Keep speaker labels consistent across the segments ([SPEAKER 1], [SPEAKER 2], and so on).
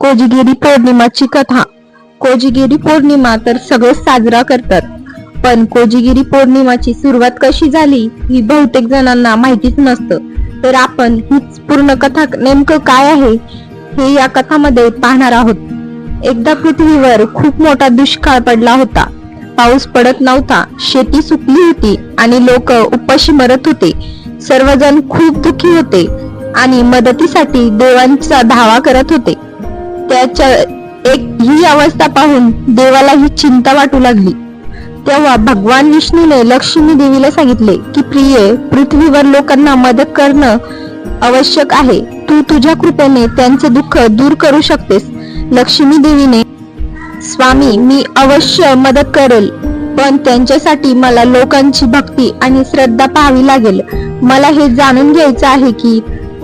[SPEAKER 1] कोजगिरी पौर्णिमाची कथा कोजिगिरी पौर्णिमा तर सगळे साजरा करतात. पण कोजगिरी पौर्णिमाची सुरुवात कशी झाली ही बहुतेक जणांना माहितीच नसतं. तर आपण हीच पूर्ण कथा नेमकं काय आहे हे या कथामध्ये पाहणार आहोत. एकदा पृथ्वीवर खूप मोठा दुष्काळ पडला होता. पाऊस पडत नव्हता शेती सुकली होती आणि लोक उपाशी मरत होते. सर्वजण खूप दुखी होते आणि मदतीसाठी देवांचा धावा करत होते. त्याच्या एक ही अवस्था पाहून देवाला ही चिंता वाटू लागली. तेव्हा भगवान विष्णूने लक्ष्मी देवीला सांगितले की प्रिये पृथ्वीवर लोकांना मदत करणं आवश्यक आहे. तू तुझ्या कृपेने त्यांचे दुःख दूर करू शकतेस. लक्ष्मी देवीने स्वामी मी अवश्य मदत करेल पण त्यांच्यासाठी मला लोकांची भक्ती आणि श्रद्धा पाहावी लागेल. मला हे जाणून घ्यायचं आहे की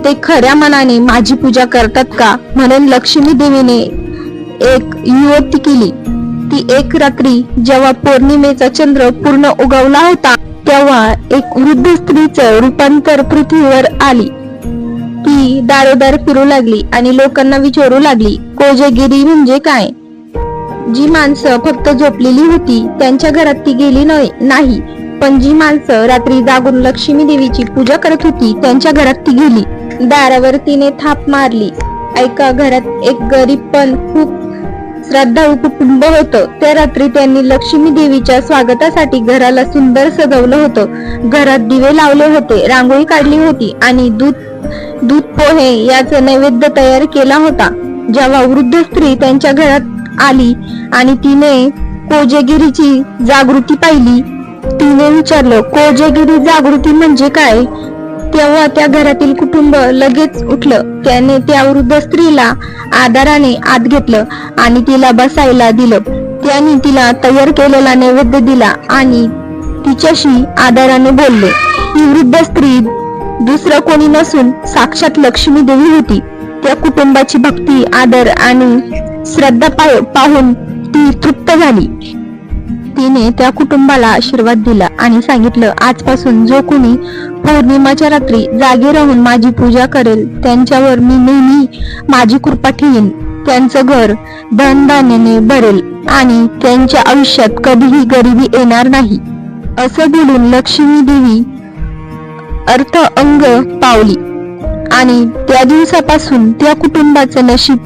[SPEAKER 1] ते खऱ्या मनाने माझी पूजा करतात का? म्हणून लक्ष्मी देवीने एक युवती केली. ती एक रात्री जेव्हा पौर्णिमेचा चंद्र पूर्ण उगवला होता तेव्हा एक वृद्ध स्त्रीचं रूपांतर पृथ्वीवर आली. ती दारोदार फिरू लागली आणि लोकांना विचारू लागली कोजगिरी म्हणजे काय? जी माणसं फक्त झोपलेली होती त्यांच्या घरात ती गेली नाही नाही. पण जी माणसं रात्री जागून लक्ष्मी देवीची पूजा करत होती त्यांच्या घरात ती गेली. दारावर तिने थाप मारली. ऐका घरात एक गरीब पण खूप श्रद्धाळू कुटुंब होतं. त्या रात्री त्यांनी लक्ष्मी देवीच्या स्वागतासाठी घराला सुंदर सजवलं होतं. घरात दिवे लावले होते रांगोळी काढली होती आणि दूध दूध पोहे याचा नैवेद्य तयार केला होता. जेव्हा वृद्ध स्त्री त्यांच्या घरात आली आणि तिने कोजेगिरीची जागृती पाहिली तिने विचारलं कोजेगिरी जागृती म्हणजे काय? तेव्हा त्या घरातील कुटुंब लगेच उठलं. त्याने त्या वृद्ध स्त्रीला आदराने आत घेतलं आणि तिला बसायला दिलं. त्याने तिला तयार केलेला नैवेद्य दिला आणि तिच्याशी आदराने बोलले. ही वृद्ध स्त्री दुसरं कोणी नसून साक्षात लक्ष्मी देवी होती. त्या कुटुंबाची भक्ती आदर आणि श्रद्धा पाहून ती तृप्त झाली. तिने त्या कुटुंबाला आशीर्वाद दिला आणि सांगितलं आजपासून जो कुणी पौर्णिमाच्या रात्री जागे राहून माझी पूजा करेल त्यांच्यावर मी नेहमी माझी कृपा ठेवीन. त्यांचं घर धनधान्याने भरेल आणि त्यांच्या आयुष्यात कधीही गरिबी येणार नाही. असं बोलून लक्ष्मी देवी अर्थ अंग पावली. आणि त्या दिवसापासून त्या कुटुंबाचं नशीब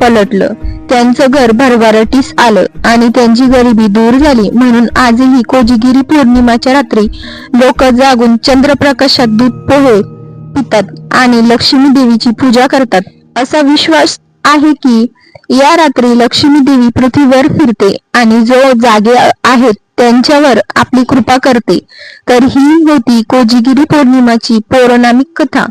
[SPEAKER 1] पलटलं. त्यांचं घर भरभराटीस आलं आणि त्यांची गरिबी दूर झाली म्हणून आजही कोजिगिरी पौर्णिमाच्या रात्री लोक जागून चंद्रप्रकाशात दूध पोहे पितात आणि लक्ष्मी देवीची पूजा करतात. असा विश्वास आहे की या रात्री लक्ष्मी देवी पृथ्वीवर फिरते आणि जो जागे आहेत त्यांच्यावर आपली कृपा करते. तर ही होती कोजिगिरी पौर्णिमाची पौराणिक कथा.